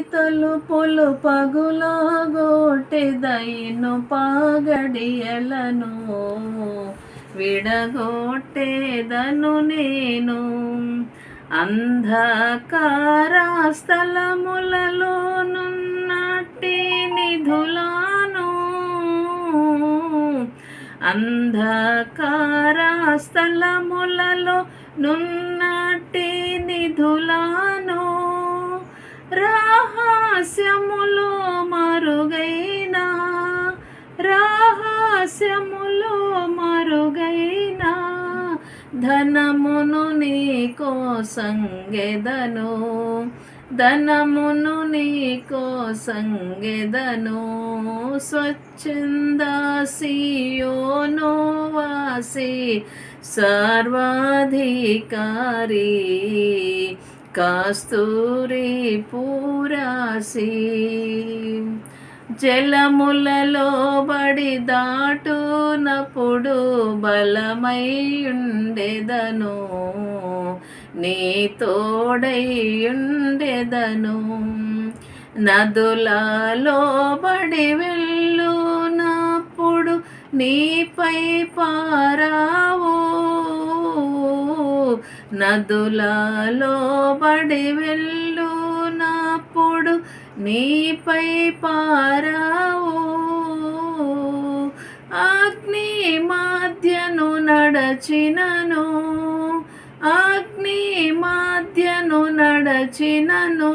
తలుపులు పగులాగోటెదైను పాగడియలను. విడగొట్టేదను నేను. అంధకార స్థలములలోనున్నట్టి నున్నట్టి అంధకార స్థలములలో నున్నట్టి నిధులాను. రహస్యములో మరుగైనా ధనమును నీకో సంగెదను ధనమును నీకో సంగెదను స్వచ్ఛంద సియోనో వాసి సర్వాధికారి కస్తూరి పూరాసి. జలములలో బడి దాటునప్పుడు బలమై ఉండెదను నీ తోడై ఉండెదను నదులలో బడి వెళ్ళునప్పుడు నీపై పారావు. నదులలో బడి వెళ్ళునప్పుడు నీపై పారావో అగ్ని మాధ్యను నడచినను అగ్ని మాధ్యను నడచినను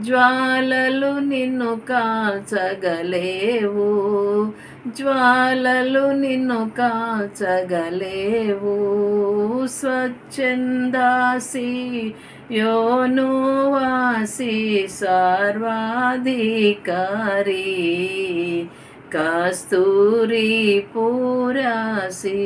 జ్వాలలు నిన్ను కాల్చగలేవు. జ్వాలలు నిన్ను కాచగలేవు. స్వచ్ఛందాసి యోనువాసి సర్వాధికారి కస్తూరి పూరాసి.